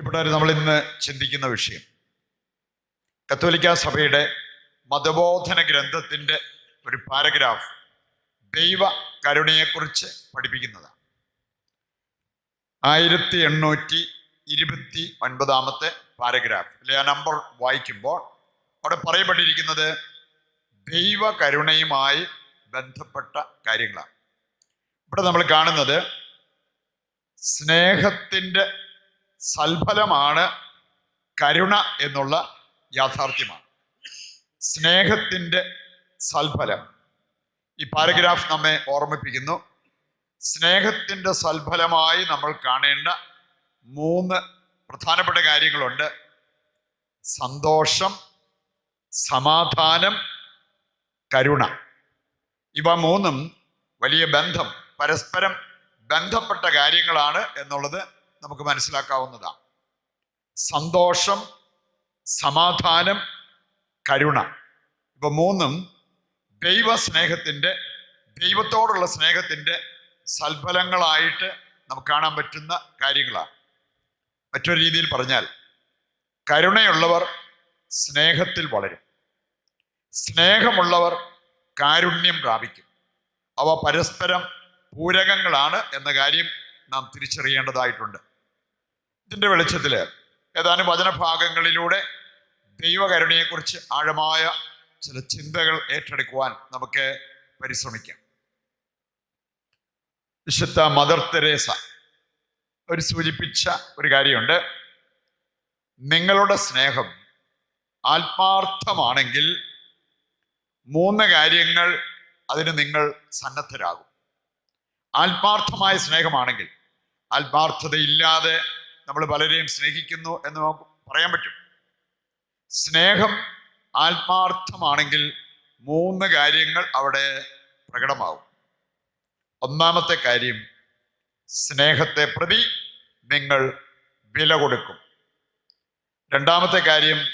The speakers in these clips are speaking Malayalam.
ഇവിടെ നമ്മൾ ഇന്ന് ചിന്തിക്കുന്ന വിഷയം. കത്തോലിക്ക സഭയുടെ മതബോധന ഗ്രന്ഥത്തിന്റെ ഒരു പാരഗ്രാഫ് ദൈവ കരുണയെക്കുറിച്ച് പഠിപ്പിക്കുന്നതാണ്. ആയിരത്തി എണ്ണൂറ്റി ഇരുപത്തി ഒൻപതാമത്തെ പാരഗ്രാഫ്. അല്ലെ? ആ നമ്പർ വായിക്കുമ്പോൾ അവിടെ പറയപ്പെട്ടിരിക്കുന്നത് ദൈവ കരുണയുമായി ബന്ധപ്പെട്ട കാര്യങ്ങളാണ്. ഇവിടെ നമ്മൾ കാണുന്നത് സ്നേഹത്തിന്റെ സൽഫലമാണ് കരുണ എന്നുള്ള യാഥാർത്ഥ്യമാണ്. സ്നേഹത്തിന്റെ സൽഫലം. ഈ പാരഗ്രാഫ് നമ്മെ ഓർമ്മിപ്പിക്കുന്നു. സ്നേഹത്തിന്റെ സൽഫലമായി നമ്മൾ കാണേണ്ട മൂന്ന് പ്രധാനപ്പെട്ട കാര്യങ്ങളുണ്ട്. സന്തോഷം സമാധാനം കരുണ. ഇവ മൂന്നും വലിയ ബന്ധം പരസ്പരം ബന്ധപ്പെട്ട കാര്യങ്ങളാണ് എന്നുള്ളത് നമുക്ക് മനസ്സിലാക്കാവുന്നതാണ്. സന്തോഷം സമാധാനം കരുണ. ഇപ്പൊ മൂന്നും ദൈവ സ്നേഹത്തിന്റെ ദൈവത്തോടുള്ള സ്നേഹത്തിന്റെ സൽഫലങ്ങളായിട്ട് നമുക്ക് കാണാൻ പറ്റുന്ന കാര്യങ്ങളാണ്. മറ്റൊരു രീതിയിൽ പറഞ്ഞാൽ കരുണയുള്ളവർ സ്നേഹത്തിൽ വളരും. സ്നേഹമുള്ളവർ കാരുണ്യം പ്രാപിക്കും. അവ പരസ്പരം പൂരകങ്ങളാണ് എന്ന കാര്യം നാം തിരിച്ചറിയേണ്ടതായിട്ടുണ്ട്. ഇതിന്റെ വെളിച്ചത്തിൽ ഏതാനും വചനഭാഗങ്ങളിലൂടെ ദൈവകരുണയെക്കുറിച്ച് ആഴമായ ചില ചിന്തകൾ ഏറ്റെടുക്കുവാൻ നമുക്ക് പരിശ്രമിക്കാം. വിശുദ്ധ മദർ തെരേസ ഒരു സൂചിപ്പിച്ച ഒരു കാര്യമുണ്ട്. നിങ്ങളുടെ സ്നേഹം ആത്മാർത്ഥമാണെങ്കിൽ മൂന്ന് കാര്യങ്ങൾ അതിന് നിങ്ങൾ സന്നദ്ധരാകും. ആത്മാർത്ഥമായ സ്നേഹമാണെങ്കിൽ ആത്മാർത്ഥതയില്ലാതെ നമ്മൾ പലരെയും സ്നേഹിക്കുന്നു എന്ന് നമുക്ക് പറയാൻ പറ്റും. സ്നേഹം ആത്മാർത്ഥമാണെങ്കിൽ മൂന്ന് കാര്യങ്ങൾ അവിടെ പ്രകടമാവും. ഒന്നാമത്തെ കാര്യം സ്നേഹത്തെ പ്രതി നിങ്ങൾ വില കൊടുക്കും. രണ്ടാമത്തെ കാര്യം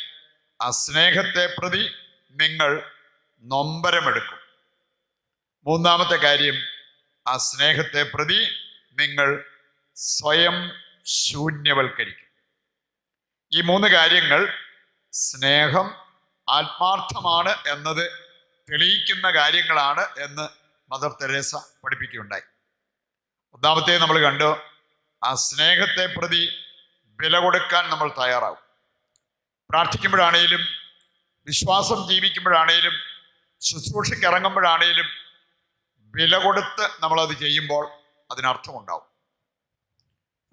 ആ സ്നേഹത്തെ പ്രതി നിങ്ങൾ നൊമ്പരമെടുക്കും. മൂന്നാമത്തെ കാര്യം ആ സ്നേഹത്തെ പ്രതി നിങ്ങൾ സ്വയം ശൂന്യവൽക്കരിക്കും. ഈ മൂന്ന് കാര്യങ്ങൾ സ്നേഹം ആത്മാർത്ഥമാണ് എന്നത് തെളിയിക്കുന്ന കാര്യങ്ങളാണ് എന്ന് മദർ തെരേസ പഠിപ്പിക്കുകയുണ്ടായി. ഒന്നാമത്തെ നമ്മൾ കണ്ടു ആ സ്നേഹത്തെ പ്രതി വില കൊടുക്കാൻ നമ്മൾ തയ്യാറാവും. പ്രാർത്ഥിക്കുമ്പോഴാണേലും വിശ്വാസം ജീവിക്കുമ്പോഴാണേലും ശുശ്രൂഷയ്ക്ക് ഇറങ്ങുമ്പോഴാണേലും വില കൊടുത്ത് നമ്മളത് ചെയ്യുമ്പോൾ അതിനർത്ഥമുണ്ടാവും.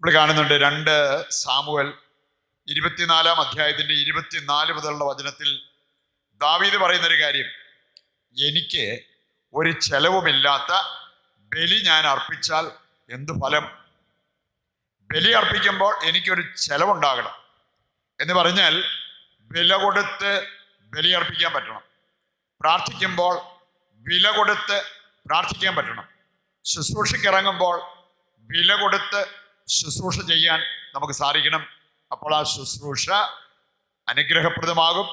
നമ്മൾ കാണുന്നുണ്ട് രണ്ട് സാമുവൽ ഇരുപത്തിനാലാം അധ്യായത്തിന്റെ ഇരുപത്തിനാല് മുതലുള്ള വചനത്തിൽ ദാവീദ് പറയുന്നൊരു കാര്യം. എനിക്ക് ഒരു ചെലവുമില്ലാത്ത ബലി ഞാൻ അർപ്പിച്ചാൽ എന്ത് ഫലം? ബലി അർപ്പിക്കുമ്പോൾ എനിക്കൊരു ചെലവുണ്ടാകണം. എന്ന് പറഞ്ഞാൽ വില കൊടുത്ത് ബലി അർപ്പിക്കാൻ പറ്റണം. പ്രാർത്ഥിക്കുമ്പോൾ വില കൊടുത്ത് പ്രാർത്ഥിക്കാൻ പറ്റണം. ശുശ്രൂഷയ്ക്ക് ഇറങ്ങുമ്പോൾ വില കൊടുത്ത് ശുശ്രൂഷ ചെയ്യാൻ നമുക്ക് സാധിക്കണം. അപ്പോൾ ആ ശുശ്രൂഷ അനുഗ്രഹപ്രദമാകും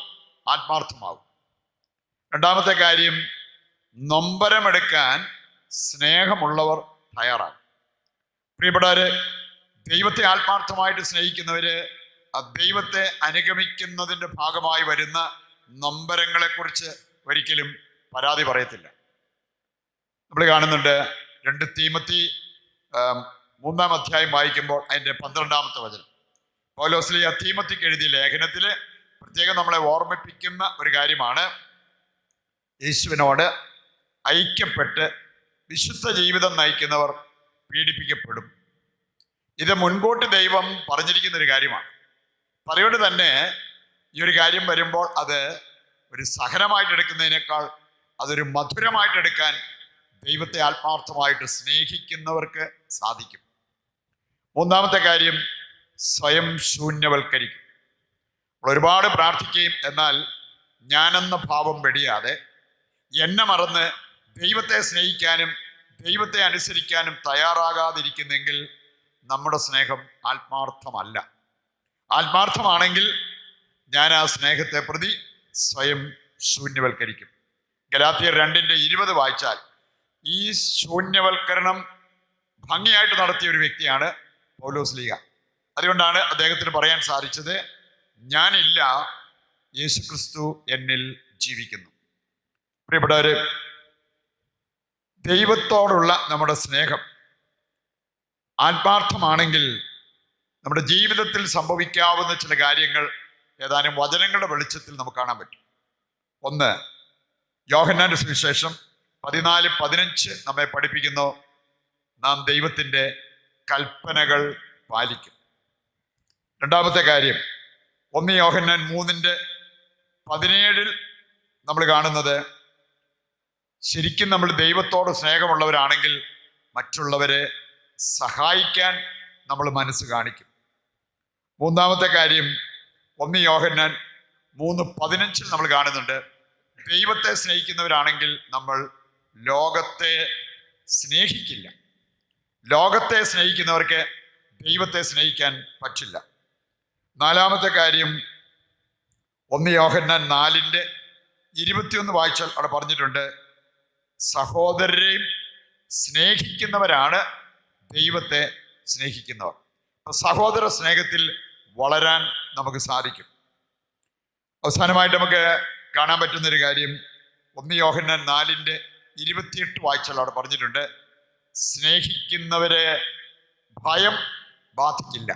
ആത്മാർത്ഥമാകും. രണ്ടാമത്തെ കാര്യം നൊമ്പരമെടുക്കാൻ സ്നേഹമുള്ളവർ തയ്യാറാകും. പ്രിയപ്പെട്ടവര് ദൈവത്തെ ആത്മാർത്ഥമായിട്ട് സ്നേഹിക്കുന്നവര് ദൈവത്തെ അനുഗമിക്കുന്നതിന്റെ ഭാഗമായി വരുന്ന നൊമ്പരങ്ങളെക്കുറിച്ച് ഒരിക്കലും പരാതി പറയത്തില്ല. നമ്മൾ കാണുന്നുണ്ട് രണ്ട് തീമത്തി മൂന്നാം അധ്യായം വായിക്കുമ്പോൾ അതിന്റെ പന്ത്രണ്ടാമത്തെ വചനം. പൗലോസിലെ ആ തീമത്തിക്ക് എഴുതിയ ലേഖനത്തിൽ പ്രത്യേകം നമ്മളെ ഓർമ്മിപ്പിക്കുന്ന ഒരു കാര്യമാണ്. യേശുവിനോട് ഐക്യപ്പെട്ട് വിശുദ്ധ ജീവിതം നയിക്കുന്നവർ പീഡിപ്പിക്കപ്പെടും. ഇത് മുൻകൂട്ടി ദൈവം പറഞ്ഞിരിക്കുന്ന ഒരു കാര്യമാണ്. പറയോട് തന്നെ ഈ ഒരു കാര്യം വരുമ്പോൾ അത് ഒരു സഹനമായിട്ട് എടുക്കുന്നതിനേക്കാൾ അതൊരു മധുരമായിട്ട് എടുക്കാൻ ദൈവത്തെ ആത്മാർത്ഥമായിട്ട് സ്നേഹിക്കുന്നവർക്ക് സാധിക്കും. മൂന്നാമത്തെ കാര്യം സ്വയം ശൂന്യവൽക്കരിക്കും. നമ്മൾ ഒരുപാട് പ്രാർത്ഥിക്കുകയും എന്നാൽ ഞാനെന്ന ഭാവം വെടിയാതെ എന്നെ മറന്ന് ദൈവത്തെ സ്നേഹിക്കാനും ദൈവത്തെ അനുസരിക്കാനും തയ്യാറാകാതിരിക്കുന്നെങ്കിൽ നമ്മുടെ സ്നേഹം ആത്മാർത്ഥമല്ല. ആത്മാർത്ഥമാണെങ്കിൽ ഞാൻ ആ സ്നേഹത്തെ പ്രതി സ്വയം ശൂന്യവൽക്കരിക്കും. ഗലാത്തിയർ രണ്ടിന്റെ ഇരുപത് വായിച്ചാൽ ഈ ശൂന്യവൽക്കരണം ഭംഗിയായിട്ട് നടത്തിയ ഒരു വ്യക്തിയാണ് പൗലോസ് ലീഗ. അതുകൊണ്ടാണ് അദ്ദേഹത്തിന് പറയാൻ സാധിച്ചത് ഞാനില്ല യേശുക്രിസ്തു എന്നിൽ ജീവിക്കുന്നു. പ്രിയപ്പെട്ടവര് ദൈവത്തോടുള്ള നമ്മുടെ സ്നേഹം ആത്മാർത്ഥമാണെങ്കിൽ നമ്മുടെ ജീവിതത്തിൽ സംഭവിക്കാവുന്ന ചില കാര്യങ്ങൾ ഏതാനും വചനങ്ങളുടെ വെളിച്ചത്തിൽ നമുക്ക് കാണാൻ പറ്റും. ഒന്ന് യോഹന്നാന്റെ സുവിശേഷം പതിനാല് പതിനഞ്ച് നമ്മെ പഠിപ്പിക്കുന്നു നാം ദൈവത്തിന്റെ കൽപ്പനകൾ പാലിക്കും. രണ്ടാമത്തെ കാര്യം ഒന്ന് യോഹന്നാൻ മൂന്നിന്റെ പതിനേഴിൽ നമ്മൾ കാണുന്നത് ശരിക്കും നമ്മൾ ദൈവത്തോട് സ്നേഹമുള്ളവരാണെങ്കിൽ മറ്റുള്ളവരെ സഹായിക്കാൻ നമ്മൾ മനസ്സ് കാണിക്കും. മൂന്നാമത്തെ കാര്യം ഒന്ന് യോഹന്നാൻ മൂന്ന് പതിനഞ്ചിൽ നമ്മൾ കാണുന്നുണ്ട് ദൈവത്തെ സ്നേഹിക്കുന്നവരാണെങ്കിൽ നമ്മൾ ലോകത്തെ സ്നേഹിക്കില്ല. ലോകത്തെ സ്നേഹിക്കുന്നവർക്ക് ദൈവത്തെ സ്നേഹിക്കാൻ പറ്റില്ല. നാലാമത്തെ കാര്യം ഒന്ന് യോഹന്നാൻ നാലിന്റെ ഇരുപത്തിയൊന്ന് വായിച്ചാൽ അവിടെ പറഞ്ഞിട്ടുണ്ട് സഹോദരരെയും സ്നേഹിക്കുന്നവരാണ് ദൈവത്തെ സ്നേഹിക്കുന്നവർ. സഹോദര സ്നേഹത്തിൽ വളരാൻ നമുക്ക് സാധിക്കും. അവസാനമായിട്ട് നമുക്ക് കാണാൻ പറ്റുന്നൊരു കാര്യം ഒന്ന് യോഹന്നാൻ നാലിന്റെ ഇരുപത്തിയെട്ട് വായിച്ചാൽ അവിടെ പറഞ്ഞിട്ടുണ്ട് സ്നേഹിക്കുന്നവരെ ഭയം ബാധിക്കില്ല.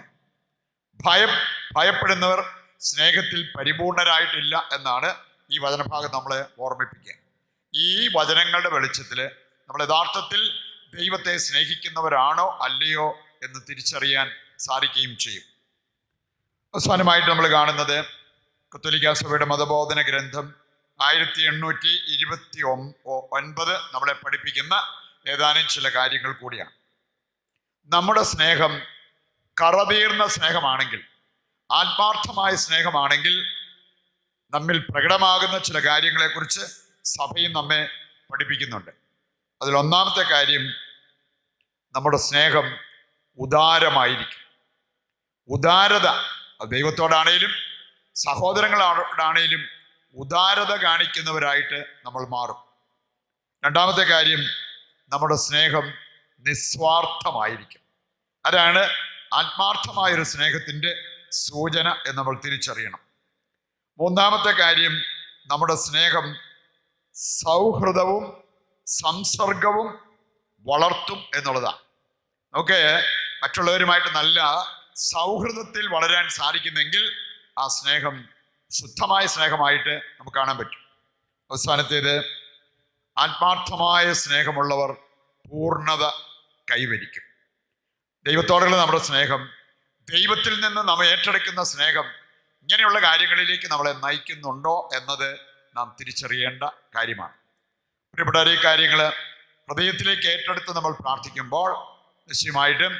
ഭയം ഭയപ്പെടുന്നവർ സ്നേഹത്തിൽ പരിപൂർണരായിട്ടില്ല എന്നാണ് ഈ വചനഭാഗം നമ്മളെ ഓർമ്മിപ്പിക്കുക. ഈ വചനങ്ങളുടെ വെളിച്ചത്തിൽ നമ്മൾ യഥാർത്ഥത്തിൽ ദൈവത്തെ സ്നേഹിക്കുന്നവരാണോ അല്ലയോ എന്ന് തിരിച്ചറിയാൻ സാധിക്കുകയും ചെയ്യും. അവസാനമായിട്ട് നമ്മൾ കാണുന്നത് കത്തോലിക്ക സഭയുടെ മതബോധന ഗ്രന്ഥം ആയിരത്തി എണ്ണൂറ്റി ഇരുപത്തി ഒൻപത് നമ്മളെ പഠിപ്പിക്കുന്ന ഏതാനും ചില കാര്യങ്ങൾ കൂടിയാണ്. നമ്മുടെ സ്നേഹം കറതീർന്ന സ്നേഹമാണെങ്കിൽ ആത്മാർത്ഥമായ സ്നേഹമാണെങ്കിൽ നമ്മിൽ പ്രകടമാകുന്ന ചില കാര്യങ്ങളെക്കുറിച്ച് സഭയും നമ്മെ പഠിപ്പിക്കുന്നുണ്ട്. അതിൽ ഒന്നാമത്തെ കാര്യം നമ്മുടെ സ്നേഹം ഉദാരമായിരിക്കും. ഉദാരത ദൈവത്തോടാണേലും സഹോദരങ്ങളോടാണേലും ഉദാരത കാണിക്കുന്നവരായിട്ട് നമ്മൾ മാറും. രണ്ടാമത്തെ കാര്യം നമ്മുടെ സ്നേഹം നിസ്വാർത്ഥമായിരിക്കും. അതാണ് ആത്മാർത്ഥമായൊരു സ്നേഹത്തിന്റെ സൂചന എന്ന് നമ്മൾ തിരിച്ചറിയണം. മൂന്നാമത്തെ കാര്യം നമ്മുടെ സ്നേഹം സൗഹൃദവും സംസർഗവും വളർത്തും എന്നുള്ളതാണ്. നമുക്ക് മറ്റുള്ളവരുമായിട്ട് നല്ല സൗഹൃദത്തിൽ വളരാൻ സാധിക്കുന്നെങ്കിൽ ആ സ്നേഹം ശുദ്ധമായ സ്നേഹമായിട്ട് നമുക്ക് കാണാൻ പറ്റും. അവസാനത്തേത് ആത്മാർത്ഥമായ സ്നേഹമുള്ളവർ പൂർണത കൈവരിക്കും. ദൈവത്തോടുള്ള നമ്മുടെ സ്നേഹം ദൈവത്തിൽ നിന്ന് നമ്മൾ ഏറ്റെടുക്കുന്ന സ്നേഹം ഇങ്ങനെയുള്ള കാര്യങ്ങളിലേക്ക് നമ്മളെ നയിക്കുന്നുണ്ടോ എന്നത് നാം തിരിച്ചറിയേണ്ട കാര്യമാണ്. ഒരുപാട് ഈ കാര്യങ്ങൾ ഹൃദയത്തിലേക്ക് ഏറ്റെടുത്ത് നമ്മൾ പ്രാർത്ഥിക്കുമ്പോൾ നിശ്ചയമായിട്ടും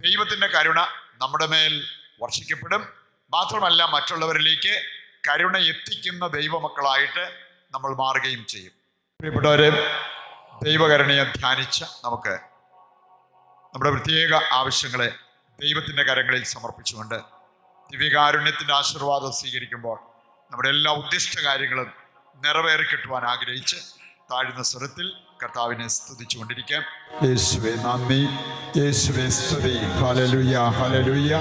ദൈവത്തിന്റെ കരുണ നമ്മുടെ മേൽ വർഷിക്കപ്പെടും. മാത്രമല്ല മറ്റുള്ളവരിലേക്ക് കരുണ എത്തിക്കുന്ന ദൈവമക്കളായിട്ട് നമ്മൾ മാറുകയും ചെയ്യും. പ്രിയപ്പെട്ടവരെ ദൈവകരുണയെ ധ്യാനിച്ച് നമുക്ക് നമ്മുടെ പ്രത്യേക ആവശ്യങ്ങളെ ദൈവത്തിന്റെ കരങ്ങളിൽ സമർപ്പിച്ചുകൊണ്ട് ദിവ്യകാരുണ്യത്തിന്റെ ആശീർവാദം സ്വീകരിക്കുമ്പോൾ നമ്മുടെ എല്ലാ ഉദ്ദിഷ്ട കാര്യങ്ങളും നിറവേറി കിട്ടുവാൻ ആഗ്രഹിച്ച് താഴ്ന്ന സ്വരത്തിൽ കർത്താവിനെ സ്തുതിച്ചുകൊണ്ടിരിക്കാം. യേശുവേ നന്ദി. യേശുവേ സ്തുതി. ഹലലുയ ഹലലുയ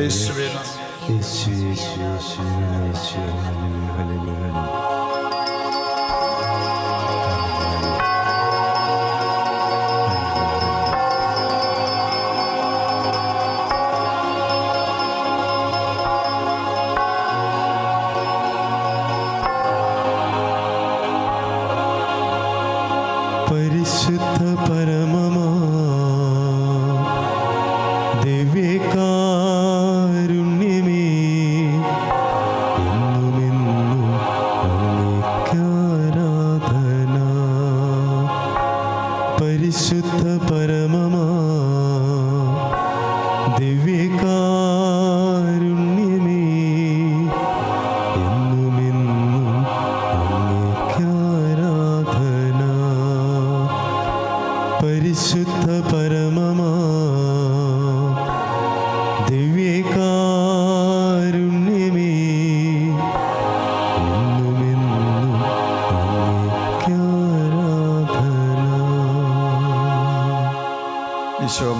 യേശുവേ നന്ദി. Yeshu Yeshu Yeshu Yeshu hallelujah hallelujah. പരിശുദ്ധ പരമമാ. ദിവ്യകാരുണ്യമേ എന്നുമെന്നും പരിശുദ്ധ പര